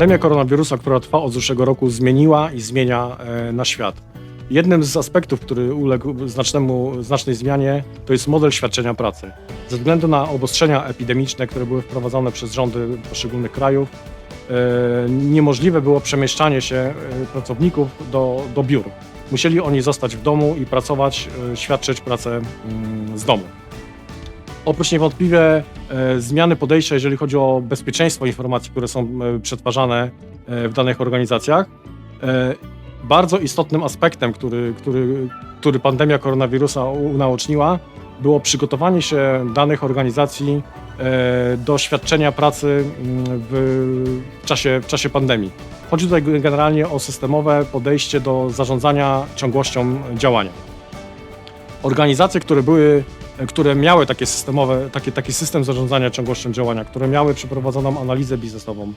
Pandemia koronawirusa, która trwa od zeszłego roku, zmieniła i zmienia e, nasz świat. Jednym z aspektów, który uległ znacznemu, znacznej zmianie, to jest model świadczenia pracy. Ze względu na obostrzenia epidemiczne, które były wprowadzone przez rządy poszczególnych krajów, e, niemożliwe było przemieszczanie się e, pracowników do, do biur. Musieli oni zostać w domu i pracować, świadczyć pracę mm, z domu. Oprócz niewątpliwie e, zmiany podejścia, jeżeli chodzi o bezpieczeństwo informacji, które są e, przetwarzane e, w danych organizacjach, bardzo istotnym aspektem, który, który, który pandemia koronawirusa unaoczniła, było przygotowanie się danych organizacji do świadczenia pracy mm, w czasie, w czasie pandemii. Chodzi tutaj generalnie o systemowe podejście do zarządzania ciągłością działania. Organizacje, które były które miały takie systemowe, taki, taki system zarządzania ciągłością działania, które miały przeprowadzoną analizę biznesową,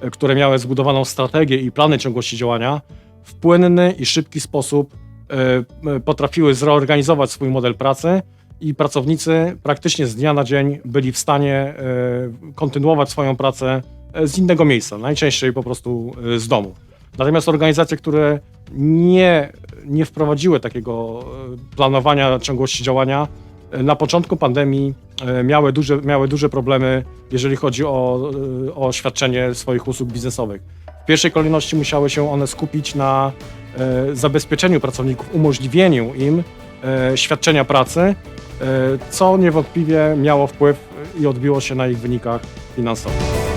e, które miały zbudowaną strategię i plany ciągłości działania, w płynny i szybki sposób e, potrafiły zreorganizować swój model pracy i pracownicy praktycznie z dnia na dzień byli w stanie e, kontynuować swoją pracę z innego miejsca, najczęściej po prostu z domu. Natomiast organizacje, które nie, nie wprowadziły takiego planowania ciągłości działania, na początku pandemii e, miały duże, miały duże problemy, jeżeli chodzi o, e, o świadczenie swoich usług biznesowych. W pierwszej kolejności musiały się one skupić na e, zabezpieczeniu pracowników, umożliwieniu im świadczenia pracy, co niewątpliwie miało wpływ i odbiło się na ich wynikach finansowych.